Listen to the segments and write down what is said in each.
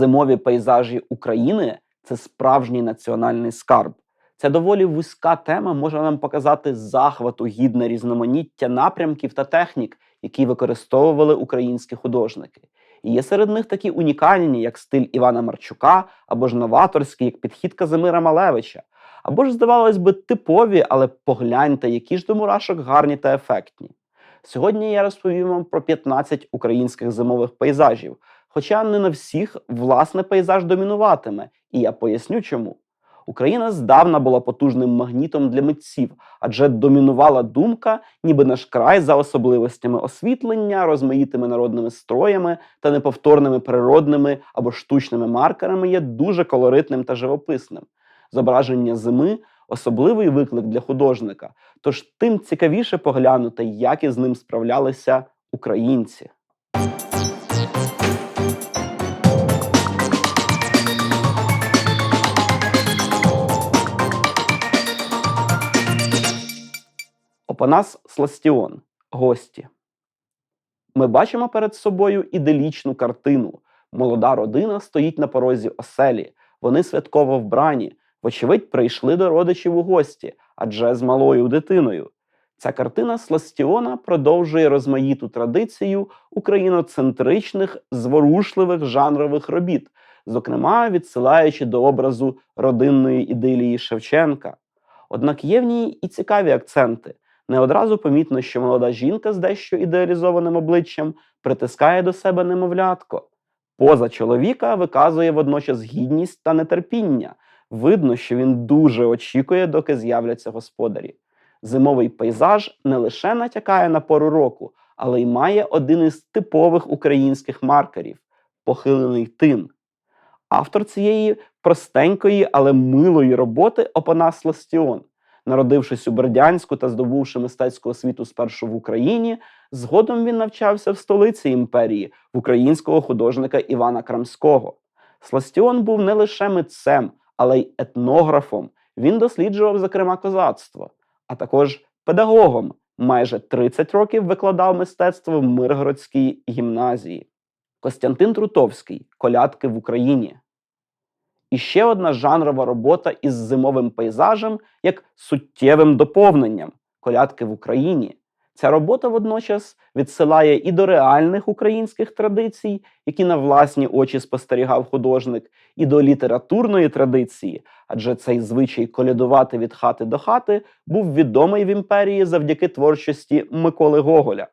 Зимові пейзажі України це справжній національний скарб. Ця доволі вузька тема може нам показати захвату гідне різноманіття напрямків та технік, які використовували українські художники. І є серед них такі унікальні, як стиль Івана Марчука, або ж новаторський, як підхід Казимира Малевича, або ж, здавалось би, типові, але погляньте, які ж до мурашок гарні та ефектні. Сьогодні я розповім вам про 15 українських зимових пейзажів, хоча не на всіх власне пейзаж домінуватиме, і я поясню чому. Україна здавна була потужним магнітом для митців, адже домінувала думка, ніби наш край за особливостями освітлення, розмаїтими народними строями та неповторними природними або штучними маркерами є дуже колоритним та живописним. Зображення зими особливий виклик для художника, тож тим цікавіше поглянути, як із ним справлялися українці. Опанас Сластіон. Гості. Ми бачимо перед собою іделічну картину. Молода родина стоїть на порозі оселі. Вони святково вбрані. Вочевидь, прийшли до родичів у гості, адже з малою дитиною. Ця картина Сластіона продовжує розмаїту традицію україноцентричних зворушливих жанрових робіт, зокрема відсилаючи до образу родинної ідилії Шевченка. Однак є в ній і цікаві акценти. Не одразу помітно, що молода жінка з дещо ідеалізованим обличчям притискає до себе немовлятко. Поза чоловіка виказує водночас гідність та нетерпіння. Видно, що він дуже очікує, доки з'являться господарі. Зимовий пейзаж не лише натякає на пору року, але й має один із типових українських маркерів похилений тин. Автор цієї простенької, але милої роботи Опанас Ластіон. Народившись у Бердянську та здобувши мистецьку освіту спершу в Україні, згодом він навчався в столиці імперії в українського художника Івана Крамського. Сластіон був не лише митцем, але й етнографом. Він досліджував, зокрема, козацтво, а також педагогом. Майже 30 років викладав мистецтво в Миргородській гімназії. Костянтин Трутовський Колядки в Україні. І ще одна жанрова робота із зимовим пейзажем як суттєвим доповненням колядки в Україні. Ця робота водночас відсилає і до реальних українських традицій, які на власні очі спостерігав художник, і до літературної традиції, адже цей звичай колядувати від хати до хати був відомий в імперії завдяки творчості Миколи Гоголя.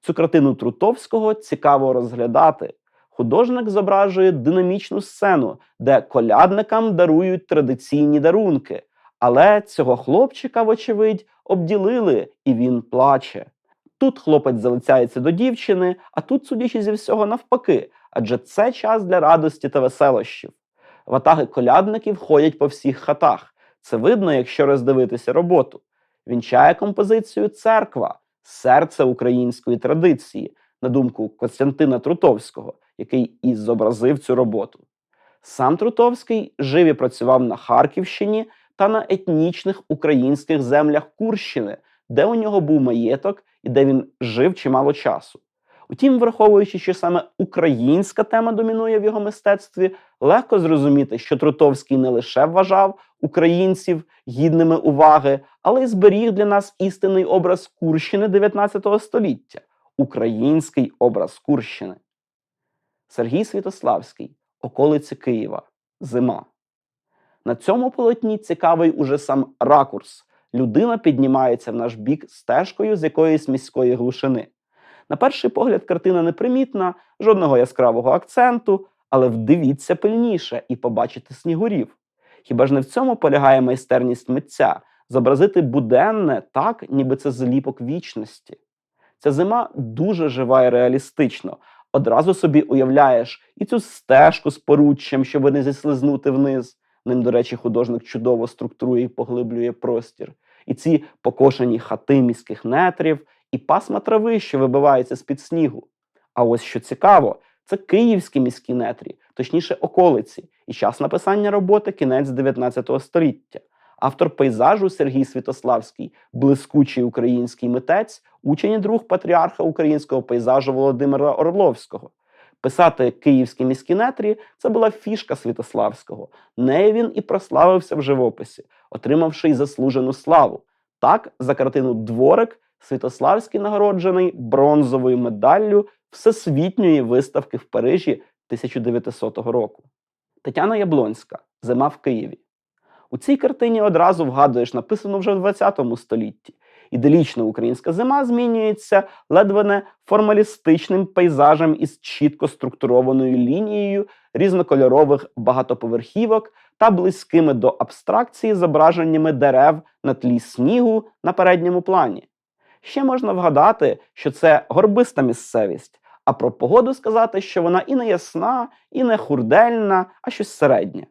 Цю картину Трутовського цікаво розглядати. Художник зображує динамічну сцену, де колядникам дарують традиційні дарунки. Але цього хлопчика, вочевидь, обділили, і він плаче. Тут хлопець залицяється до дівчини, а тут, судячи зі всього, навпаки, адже це час для радості та веселощів. Ватаги колядників ходять по всіх хатах. Це видно, якщо роздивитися роботу. Вінчає композицію церква, серце української традиції, на думку Костянтина Трутовського, який і зобразив цю роботу. Сам Трутовський жив і працював на Харківщині та на етнічних українських землях Курщини, де у нього був маєток і де він жив чимало часу. Утім, враховуючи, що саме українська тема домінує в його мистецтві, легко зрозуміти, що Трутовський не лише вважав українців гідними уваги, але й зберіг для нас істинний образ Курщини 19 століття український образ Курщини. Сергій Святославський, околиці Києва, Зима. На цьому полотні цікавий уже сам ракурс. Людина піднімається в наш бік стежкою з якоїсь міської глушини. На перший погляд, картина непримітна, жодного яскравого акценту, але вдивіться пильніше і побачите снігурів. Хіба ж не в цьому полягає майстерність митця зобразити буденне так, ніби це зліпок вічності? Ця зима дуже жива і реалістично. Одразу собі уявляєш і цю стежку з поруччям, щоб не зіслизнути вниз. Ним, до речі, художник чудово структурує і поглиблює простір. І ці покошені хати міських нетрів, і пасма трави, що вибивається з-під снігу. А ось що цікаво, це київські міські нетрі, точніше околиці, і час написання роботи кінець 19 століття. Автор пейзажу Сергій Святославський, блискучий український митець, учень і друг патріарха українського пейзажу Володимира Орловського. Писати київські міські нетрі це була фішка Святославського. Нею він і прославився в живописі, отримавши й заслужену славу. Так, за картину Дворик Святославський нагороджений бронзовою медаллю Всесвітньої виставки в Парижі 1900 року. Тетяна Яблонська Зима в Києві. У цій картині одразу вгадуєш, написано вже в ХХ столітті. Іделічна українська зима змінюється ледве не формалістичним пейзажем із чітко структурованою лінією різнокольорових багатоповерхівок та близькими до абстракції зображеннями дерев на тлі снігу на передньому плані. Ще можна вгадати, що це горбиста місцевість, а про погоду сказати, що вона і не ясна, і не хурдельна, а щось середнє.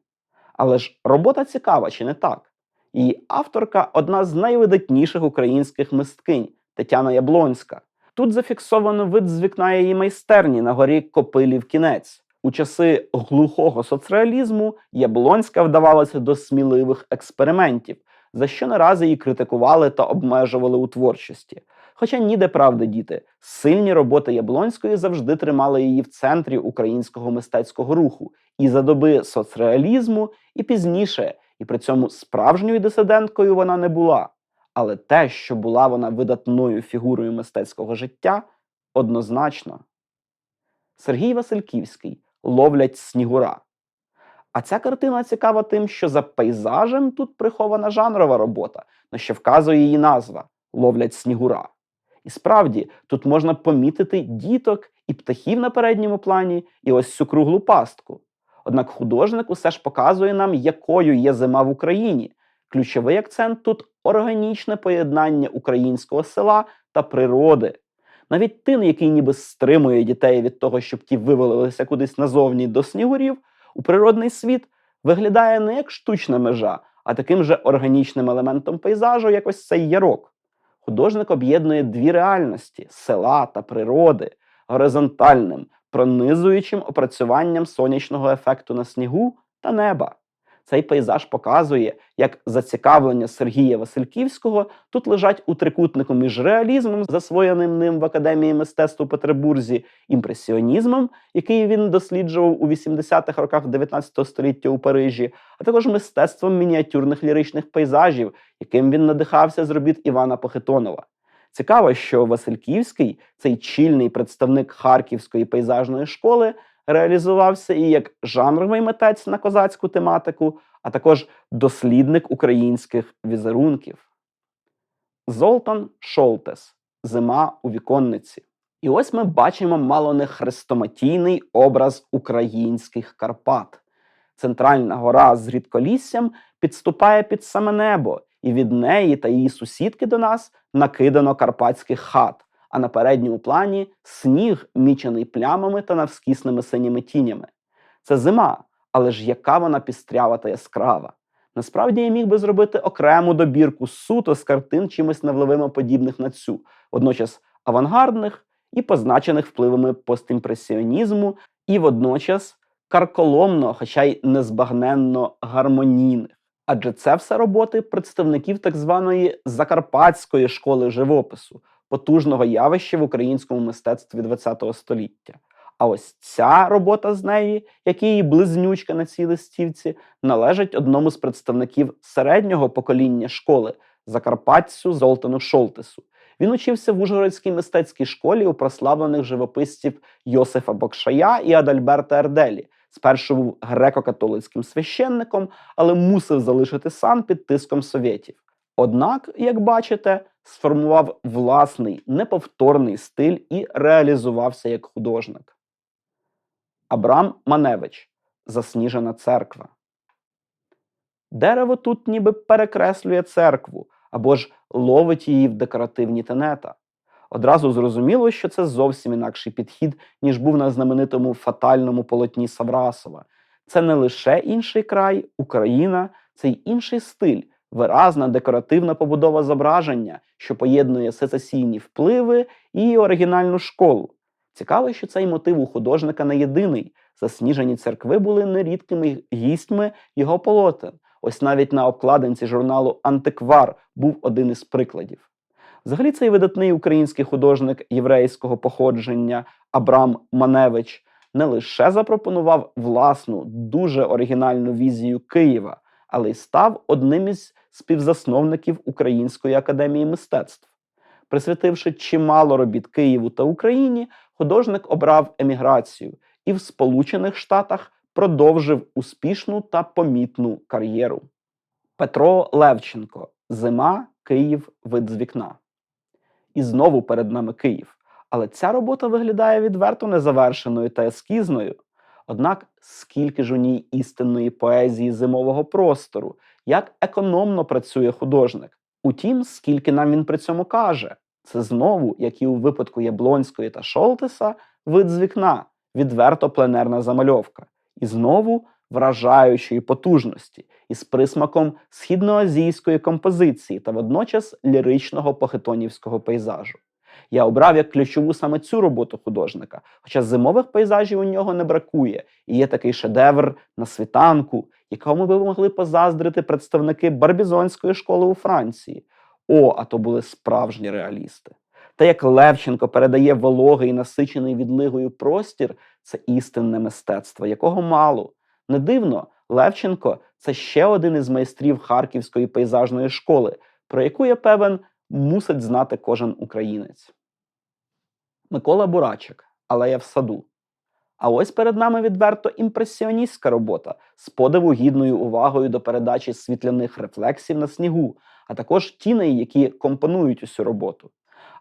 Але ж робота цікава, чи не так? Її авторка одна з найвидатніших українських мисткинь Тетяна Яблонська. Тут зафіксовано вид з вікна її майстерні на горі Копилів кінець. У часи глухого соцреалізму Яблонська вдавалася до сміливих експериментів, за що не раз її критикували та обмежували у творчості. Хоча ніде правди діти, сильні роботи Яблонської завжди тримали її в центрі українського мистецького руху і за доби соцреалізму, і пізніше, і при цьому справжньою дисиденткою вона не була. Але те, що була вона видатною фігурою мистецького життя, однозначно. Сергій Васильківський ловлять снігура. А ця картина цікава тим, що за пейзажем тут прихована жанрова робота, на що вказує її назва ловлять снігура. І справді, тут можна помітити діток і птахів на передньому плані, і ось цю круглу пастку. Однак художник усе ж показує нам, якою є зима в Україні. Ключовий акцент тут органічне поєднання українського села та природи. Навіть тин, який ніби стримує дітей від того, щоб ті вивалилися кудись назовні до снігурів, у природний світ виглядає не як штучна межа, а таким же органічним елементом пейзажу, як ось цей ярок. Художник об'єднує дві реальності села та природи горизонтальним, пронизуючим опрацюванням сонячного ефекту на снігу та неба. Цей пейзаж показує, як зацікавлення Сергія Васильківського тут лежать у трикутнику між реалізмом, засвоєним ним в Академії мистецтв у Петербурзі, імпресіонізмом, який він досліджував у 80-х роках 19 століття у Парижі, а також мистецтвом мініатюрних ліричних пейзажів, яким він надихався з робіт Івана Похитонова. Цікаво, що Васильківський, цей чільний представник Харківської пейзажної школи, реалізувався і як жанровий митець на козацьку тематику, а також дослідник українських візерунків. Золтан Шолтес Зима у віконниці. І ось ми бачимо мало не хрестоматійний образ українських Карпат. Центральна гора з рідколіссям підступає під саме небо, і від неї та її сусідки до нас накидано карпатських хат а на передньому плані сніг, мічений плямами та навскісними синіми тінями. Це зима, але ж яка вона пістрява та яскрава. Насправді я міг би зробити окрему добірку суто з картин чимось невливимо подібних на цю, водночас авангардних і позначених впливами постімпресіонізму, і водночас карколомно, хоча й незбагненно гармонійних. Адже це все роботи представників так званої закарпатської школи живопису, потужного явища в українському мистецтві ХХ століття. А ось ця робота з неї, як її близнючка на цій листівці, належить одному з представників середнього покоління школи Закарпатцю Золтану Шолтесу. Він учився в Ужгородській мистецькій школі у прославлених живописців Йосифа Бокшая і Адальберта Ерделі. Спершу був греко-католицьким священником, але мусив залишити сан під тиском совєтів. Однак, як бачите, сформував власний неповторний стиль і реалізувався як художник. Абрам Маневич Засніжена церква. Дерево тут ніби перекреслює церкву або ж ловить її в декоративні тенета. Одразу зрозуміло, що це зовсім інакший підхід, ніж був на знаменитому фатальному полотні Саврасова. Це не лише інший край, Україна, це й інший стиль, виразна декоративна побудова зображення, що поєднує сецесійні впливи і оригінальну школу. Цікаво, що цей мотив у художника не єдиний. Засніжені церкви були нерідкими гістьми його полотен. Ось навіть на обкладинці журналу Антиквар був один із прикладів. Взагалі, цей видатний український художник єврейського походження Абрам Маневич не лише запропонував власну дуже оригінальну візію Києва, але й став одним із співзасновників Української академії мистецтв. Присвятивши чимало робіт Києву та Україні, художник обрав еміграцію і в Сполучених Штатах продовжив успішну та помітну кар'єру. Петро Левченко Зима, Київ, вид з вікна. І знову перед нами Київ. Але ця робота виглядає відверто незавершеною та ескізною. Однак, скільки ж у ній істинної поезії зимового простору, як економно працює художник. Утім, скільки нам він при цьому каже, це знову, як і у випадку Яблонської та Шолтеса, вид з вікна, відверто пленерна замальовка, і знову вражаючої потужності, із присмаком східноазійської композиції та водночас ліричного похитонівського пейзажу. Я обрав як ключову саме цю роботу художника, хоча зимових пейзажів у нього не бракує, і є такий шедевр на світанку, якому би могли позаздрити представники барбізонської школи у Франції. О, а то були справжні реалісти. Та як Левченко передає вологий насичений відлигою простір, це істинне мистецтво, якого мало. Не дивно, Левченко це ще один із майстрів Харківської пейзажної школи, про яку я певен мусить знати кожен українець. Микола Бурачик, Алея в саду. А ось перед нами відверто імпресіоністська робота з подиву гідною увагою до передачі світляних рефлексів на снігу, а також тіней, які компонують усю роботу.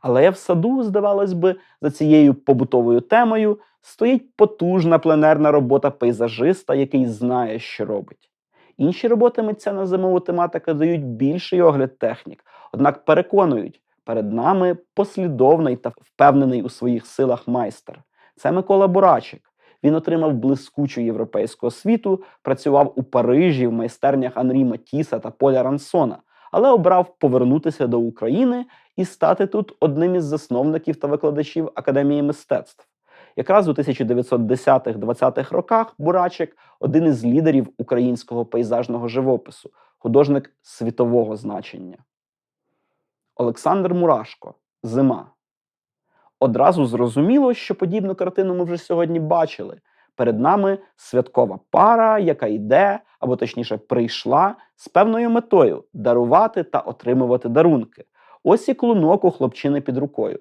Алея в саду, здавалось би, за цією побутовою темою стоїть потужна пленерна робота пейзажиста, який знає, що робить. Інші роботи митця на зимову тематику дають більший огляд технік, однак переконують, перед нами послідовний та впевнений у своїх силах майстер. Це Микола Бурачик. Він отримав блискучу європейську освіту, працював у Парижі в майстернях Анрі Матіса та Поля Рансона, але обрав повернутися до України і стати тут одним із засновників та викладачів Академії мистецтв. Якраз у 1910-20-х роках Бурачик один із лідерів українського пейзажного живопису, художник світового значення. Олександр Мурашко Зима. Одразу зрозуміло, що подібну картину ми вже сьогодні бачили. Перед нами святкова пара, яка йде, або точніше прийшла з певною метою дарувати та отримувати дарунки. Ось і клунок у хлопчини під рукою.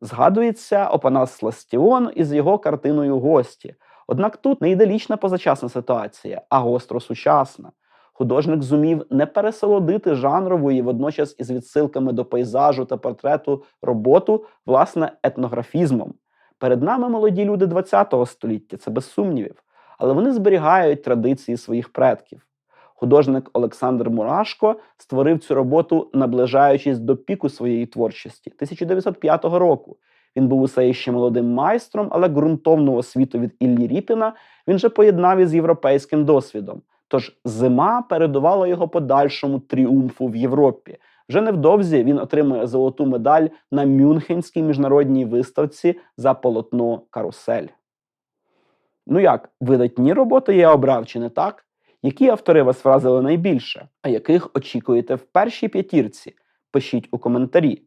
Згадується Опанас Сластіон із його картиною Гості. Однак тут не ідеалічна позачасна ситуація, а гостро сучасна. Художник зумів не пересолодити жанрову і водночас із відсилками до пейзажу та портрету роботу, власне, етнографізмом. Перед нами молоді люди ХХ століття, це без сумнівів, але вони зберігають традиції своїх предків. Художник Олександр Мурашко створив цю роботу, наближаючись до піку своєї творчості 1905 року. Він був усе ще молодим майстром, але ґрунтовну освіту від Іллі Ріпіна він же поєднав із європейським досвідом. Тож зима передувала його подальшому тріумфу в Європі. Вже невдовзі він отримує золоту медаль на Мюнхенській міжнародній виставці за полотно Карусель. Ну як, видатні роботи я обрав, чи не так? Які автори вас вразили найбільше, а яких очікуєте в першій п'ятірці? Пишіть у коментарі.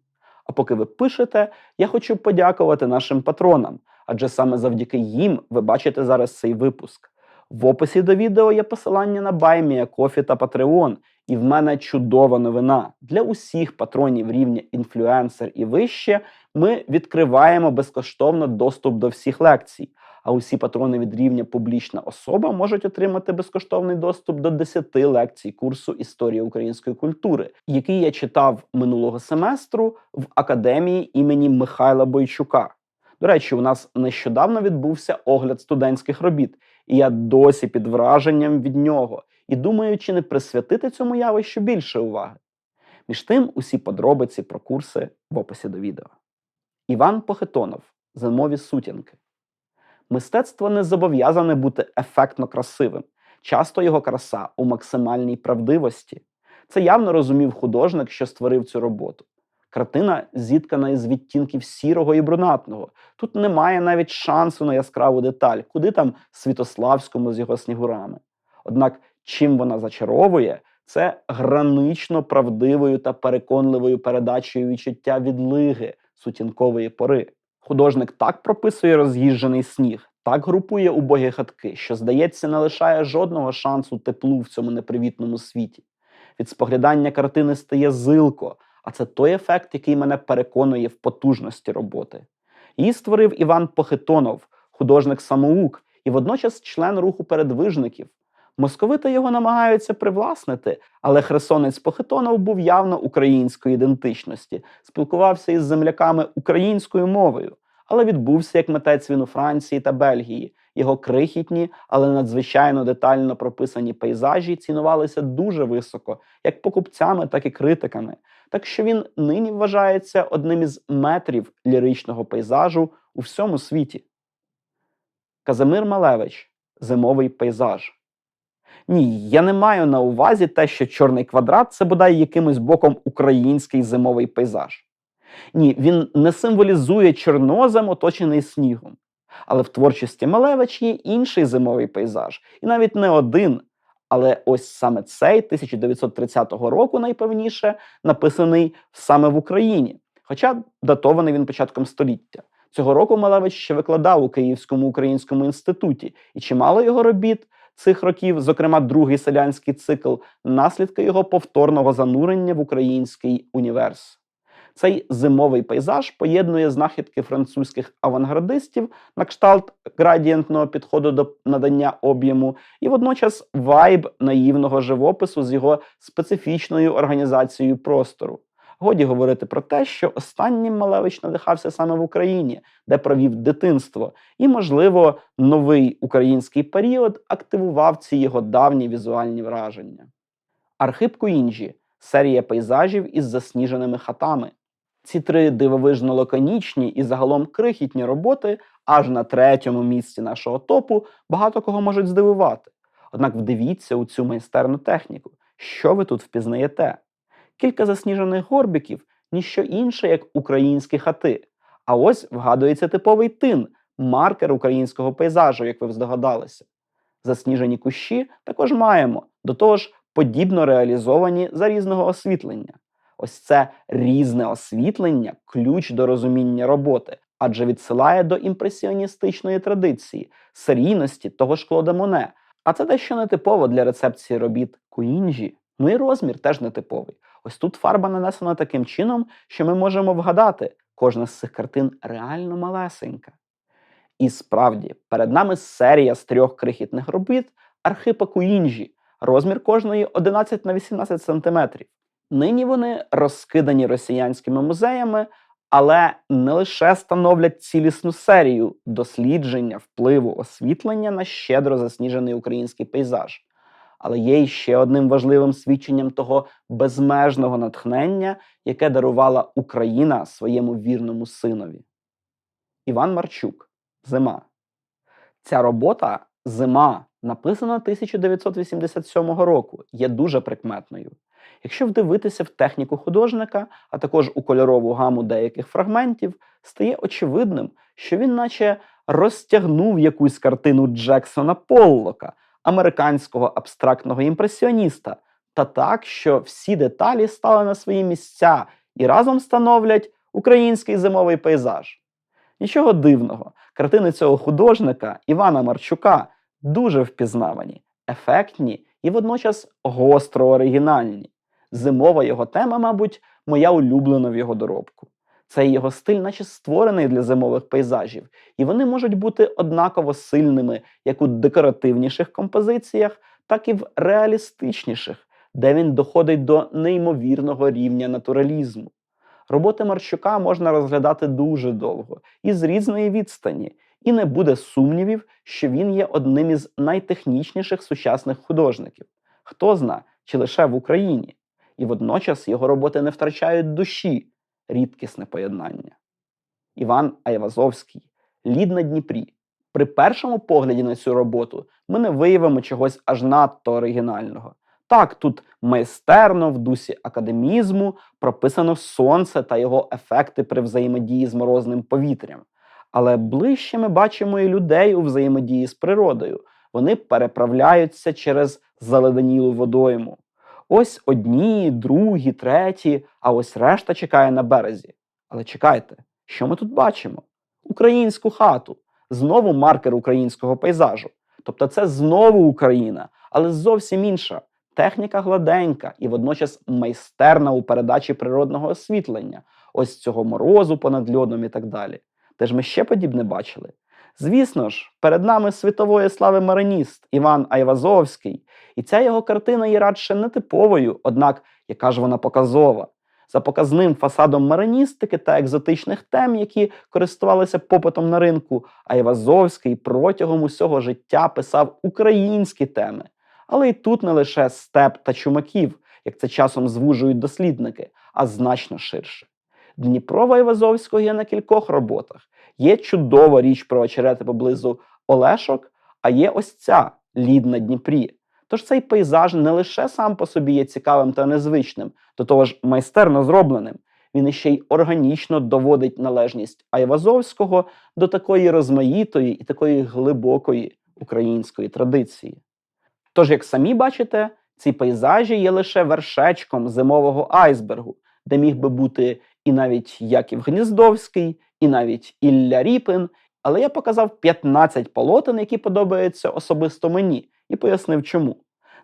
А поки ви пишете, я хочу подякувати нашим патронам, адже саме завдяки їм ви бачите зараз цей випуск. В описі до відео є посилання на Баймія, Кофі та Patreon. І в мене чудова новина. Для усіх патронів рівня інфлюенсер і вище ми відкриваємо безкоштовно доступ до всіх лекцій. А усі патрони від рівня публічна особа можуть отримати безкоштовний доступ до 10 лекцій курсу Історія української культури, який я читав минулого семестру в академії імені Михайла Бойчука. До речі, у нас нещодавно відбувся огляд студентських робіт, і я досі під враженням від нього і думаю, чи не присвятити цьому явищу більше уваги. Між тим, усі подробиці про курси в описі до відео. Іван Похитонов Зимові сутінки. Мистецтво не зобов'язане бути ефектно красивим. Часто його краса у максимальній правдивості. Це явно розумів художник, що створив цю роботу. Картина зіткана із відтінків сірого і брунатного. Тут немає навіть шансу на яскраву деталь, куди там Світославському з його снігурами. Однак, чим вона зачаровує, це гранично правдивою та переконливою передачею відчуття відлиги сутінкової пори. Художник так прописує роз'їжджений сніг, так групує убогі хатки, що, здається, не лишає жодного шансу теплу в цьому непривітному світі. Від споглядання картини стає зилко, а це той ефект, який мене переконує в потужності роботи. Її створив Іван Похитонов, художник самоук і водночас член руху передвижників. Московити його намагаються привласнити, але хресонець Похитонов був явно української ідентичності, спілкувався із земляками українською мовою, але відбувся як митець він у Франції та Бельгії. Його крихітні, але надзвичайно детально прописані пейзажі цінувалися дуже високо, як покупцями, так і критиками. Так що він нині вважається одним із метрів ліричного пейзажу у всьому світі. Казимир Малевич Зимовий пейзаж. Ні, я не маю на увазі те, що чорний квадрат це бодай якимось боком український зимовий пейзаж. Ні, він не символізує чорнозем, оточений снігом. Але в творчості Малевич є інший зимовий пейзаж, і навіть не один. Але ось саме цей 1930 року, найпевніше, написаний саме в Україні, хоча датований він початком століття. Цього року Малевич ще викладав у Київському українському інституті, і чимало його робіт цих років, зокрема другий селянський цикл, наслідки його повторного занурення в український універс. Цей зимовий пейзаж поєднує знахідки французьких авангардистів на кшталт градієнтного підходу до надання об'єму, і водночас вайб наївного живопису з його специфічною організацією простору. Годі говорити про те, що останнім Малевич надихався саме в Україні, де провів дитинство, і, можливо, новий український період активував ці його давні візуальні враження. Архип Куінджі серія пейзажів із засніженими хатами. Ці три дивовижно лаконічні і загалом крихітні роботи аж на третьому місці нашого топу багато кого можуть здивувати. Однак вдивіться у цю майстерну техніку. Що ви тут впізнаєте? Кілька засніжених горбиків ніщо інше, як українські хати. А ось вгадується типовий тин, маркер українського пейзажу, як ви здогадалися. Засніжені кущі також маємо, до того ж, подібно реалізовані за різного освітлення. Ось це різне освітлення ключ до розуміння роботи, адже відсилає до імпресіоністичної традиції, серійності того ж Клода Моне. А це дещо нетипово для рецепції робіт Куінджі. Ну і розмір теж нетиповий. Ось тут фарба нанесена таким чином, що ми можемо вгадати, кожна з цих картин реально малесенька. І справді, перед нами серія з трьох крихітних робіт Архипа Куінджі, розмір кожної 11 на 18 см. Нині вони розкидані росіянськими музеями, але не лише становлять цілісну серію дослідження впливу освітлення на щедро засніжений український пейзаж, але є ще одним важливим свідченням того безмежного натхнення, яке дарувала Україна своєму вірному синові. Іван Марчук Зима. Ця робота Зима, написана 1987 року, є дуже прикметною. Якщо вдивитися в техніку художника, а також у кольорову гаму деяких фрагментів, стає очевидним, що він, наче, розтягнув якусь картину Джексона Поллока, американського абстрактного імпресіоніста, та так, що всі деталі стали на свої місця і разом становлять український зимовий пейзаж. Нічого дивного, картини цього художника Івана Марчука дуже впізнавані, ефектні і водночас гостро оригінальні. Зимова його тема, мабуть, моя улюблена в його доробку. Цей його стиль, наче створений для зимових пейзажів, і вони можуть бути однаково сильними як у декоративніших композиціях, так і в реалістичніших, де він доходить до неймовірного рівня натуралізму. Роботи Марчука можна розглядати дуже довго і з різної відстані, і не буде сумнівів, що він є одним із найтехнічніших сучасних художників. Хто зна, чи лише в Україні. І водночас його роботи не втрачають душі, рідкісне поєднання. Іван Айвазовський Лід на Дніпрі. При першому погляді на цю роботу ми не виявимо чогось аж надто оригінального. Так, тут майстерно в дусі академізму прописано сонце та його ефекти при взаємодії з морозним повітрям. Але ближче ми бачимо і людей у взаємодії з природою. Вони переправляються через заледенілу водойму. Ось одні, другі, треті, а ось решта чекає на березі. Але чекайте, що ми тут бачимо? Українську хату, знову маркер українського пейзажу. Тобто це знову Україна, але зовсім інша. Техніка гладенька і водночас майстерна у передачі природного освітлення, ось цього морозу понад льодом і так далі. Де ж ми ще подібне бачили? Звісно ж, перед нами світової слави мариніст Іван Айвазовський, і ця його картина є радше нетиповою, однак яка ж вона показова. За показним фасадом мариністики та екзотичних тем, які користувалися попитом на ринку, Айвазовський протягом усього життя писав українські теми. Але й тут не лише степ та чумаків, як це часом звужують дослідники, а значно ширше. Дніпрова Айвазовського є на кількох роботах. Є чудова річ про очерети поблизу Олешок, а є ось ця лід на Дніпрі. Тож цей пейзаж не лише сам по собі є цікавим та незвичним, до того ж майстерно зробленим. Він іще й органічно доводить належність Айвазовського до такої розмаїтої і такої глибокої української традиції. Тож, як самі бачите, ці пейзажі є лише вершечком зимового айсбергу, де міг би бути і навіть Яків Гніздовський, і навіть Ілля Ріпин. Але я показав 15 полотен, які подобаються особисто мені, і пояснив, чому.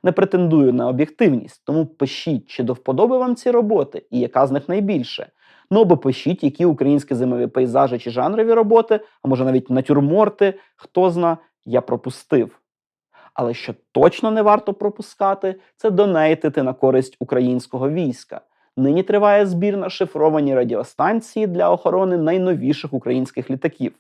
Не претендую на об'єктивність, тому пишіть, чи до вподоби вам ці роботи, і яка з них найбільше. Ну або пишіть, які українські зимові пейзажі чи жанрові роботи, а може навіть натюрморти, хто зна, я пропустив. Але що точно не варто пропускати, це донейтити на користь українського війська. Нині триває збір на шифровані радіостанції для охорони найновіших українських літаків.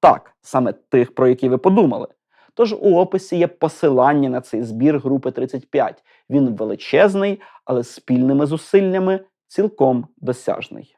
Так, саме тих, про які ви подумали. Тож у описі є посилання на цей збір групи 35. Він величезний, але спільними зусиллями цілком досяжний.